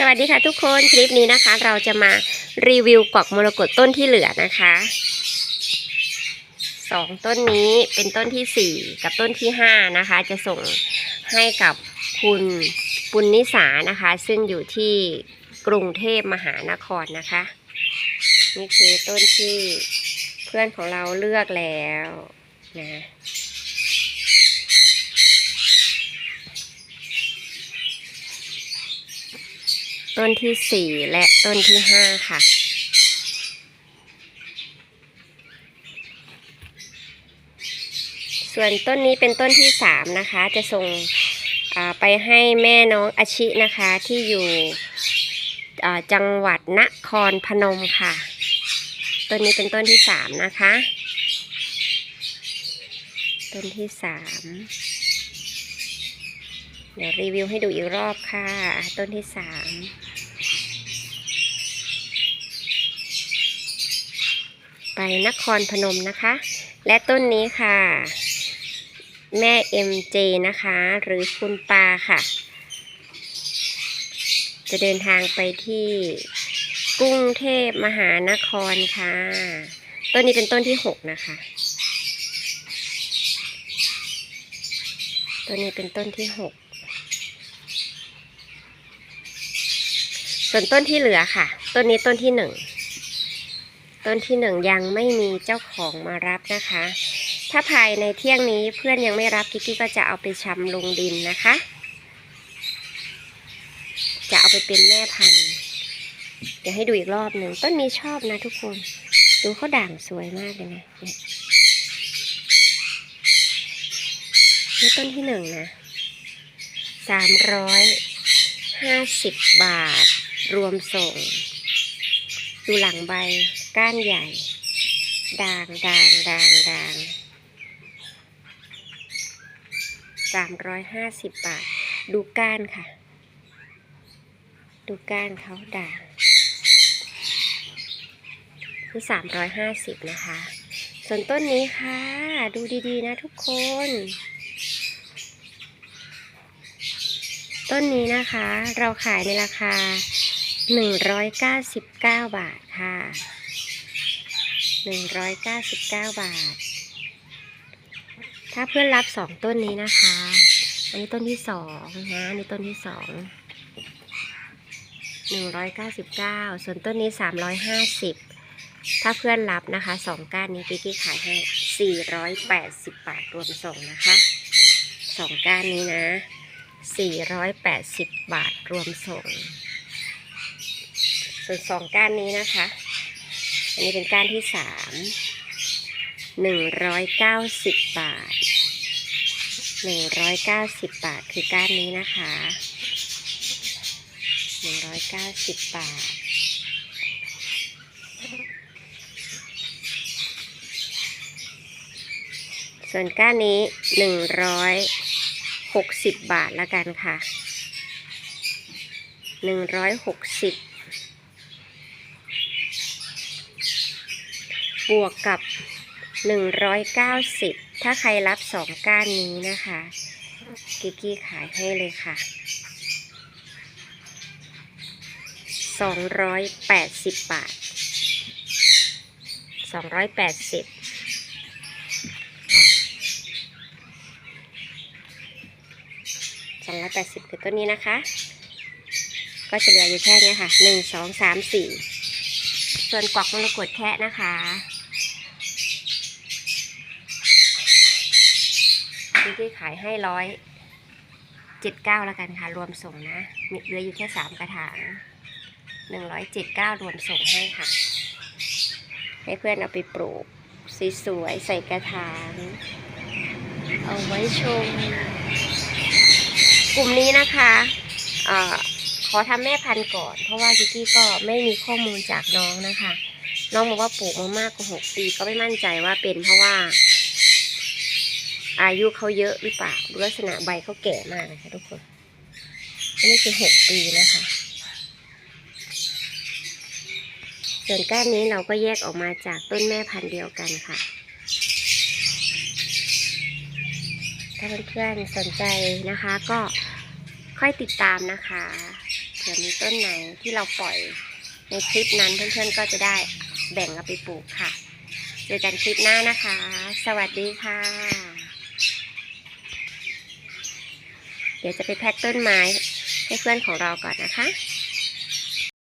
สวัสดีค่ะทุกคนคลิปนี้นะคะ เราจะมารีวิวกวักมรกตต้นที่เหลือนะคะสองต้นนี้เป็นต้นที่สี่กับต้นที่ห้านะคะ จะส่งให้กับคุณปุณนิสานะคะ ซึ่งอยู่ที่กรุงเทพมหานครนะคะ นี่คือต้นที่เพื่อนของเราเลือกแล้วนะ ต้นที่สี่และต้นที่ห้าค่ะส่วนต้นนี้เป็นต้นที่สามนะคะ จะส่งไปให้แม่น้องอาชินะคะที่อยู่จังหวัดนครพนมค่ะ ต้นนี้เป็นต้นที่สามนะคะ ต้นที่สามเดี๋ยวรีวิวให้ดูอีกรอบค่ะ ต้นที่สาม ไปนครพนมนะคะ และต้นนี้ค่ะ แม่ MJ นะคะ หรือคุณปาค่ะ จะเดินทางไปที่กรุงเทพมหานครค่ะ ต้นนี้เป็นต้นที่หกนะคะ ต้นนี้เป็นต้นที่หกส่วนต้นที่เหลือค่ะ ต้นนี้ต้นที่หนึ่ง ต้นที่หนึ่งยังไม่มีเจ้าของมารับนะคะ ถ้าภายในเที่ยงนี้เพื่อนยังไม่รับกิกกี้ก็จะเอาไปชำลงดินนะคะ จะเอาไปเป็นแม่พันธุ์เดี๋ยวให้ดูอีกรอบหนึ่งต้นนี้ชอบนะทุกคน ดูเขาด่างสวยมากเลยนะนี่ต้นที่หนึ่งนะสามร้อยห้าสิบบาท รวมส่ง ดูหลังใบ ก้านใหญ่ ด่างด่างด่างด่างสามร้อยห้าสิบบาท ดูก้านค่ะ ดูก้านเขาด่างคือสามร้อยห้าสิบนะคะ ส่วนต้นนี้ค่ะ ดูดีๆนะทุกคน ต้นนี้นะคะ เราขายในราคา 199 บาทค่ะ 199 บาท ถ้าเพื่อนรับสองต้นนี้นะคะ อันนี้ต้นที่สองนะอันนี้ต้นที่สอง199 ส่วนต้นนี้ 350 ถ้าเพื่อนรับนะคะสองก้านนี้กิ๊กขายให้ 480 บาทรวมส่งนะคะสองก้านนี้นะ 480 บาทรวมส่ง ส่วนสองก้านนี้นะคะ อันนี้เป็นก้านที่สามหนึ่งร้อยเก้าสิบบาทหนึ่งร้อยเก้าสิบบาทคือก้านนี้นะคะหนึ่งร้อยเก้าสิบบาทส่วนก้านนี้หนึ่งร้อยหกสิบบาทละกันค่ะหนึ่งร้อยหกสิบ บวกกับหนึ่งร้อยเก้าสิบถ้าใครรับสองก้านนี้นะคะ กิกกี้ขายให้เลยค่ะสองร้อยแปดสิบบาทสองร้อยแปดสิบสองร้อยแปดสิบคือต้นนี้นะคะ ก็จะเหลืออยู่แค่นี้ค่ะหนึ่งสองสามสี่ส่วนกวักมรกตแค่นะคะ ที่ขายให้ร้อยเจ็ดเก้าแล้วกันค่ะ รวมส่งนะมีเหลืออยู่แค่สามกระถางหนึ่งร้อยเจ็ดเก้ารวมส่งให้ค่ะ ให้เพื่อนเอาไปปลูกสวยๆใส่กระถาง เอาไว้ชม กลุ่มนี้นะคะอขอทำแม่พันธุ์ก่อน เพราะว่าจิกกี้ก็ไม่มีข้อมูลจากน้องนะคะ น้องบอกว่าปลูกมามากกว่าหกปีก็ไม่มั่นใจว่าเป็นเพราะว่า อายุเขาเยอะหรือเปล่าดูลักษณะใบเขาแก่มากนะคะทุกคนอันนี้คือหกปีนะคะ ส่วนก้านนี้เราก็แยกออกมาจากต้นแม่พันธุ์เดียวกันค่ะ ถ้าเพื่อนๆสนใจนะคะก็ค่อยติดตามนะคะเผื่อมีต้นไหนที่เราปล่อยในคลิปนั้นเพื่อนๆก็จะได้แบ่งเอาไปปลูกค่ะ เจอกันคลิปหน้านะคะ สวัสดีค่ะ เดี๋ยวจะไปแพ็กต้นไม้ให้เพื่อนของเราก่อนนะคะ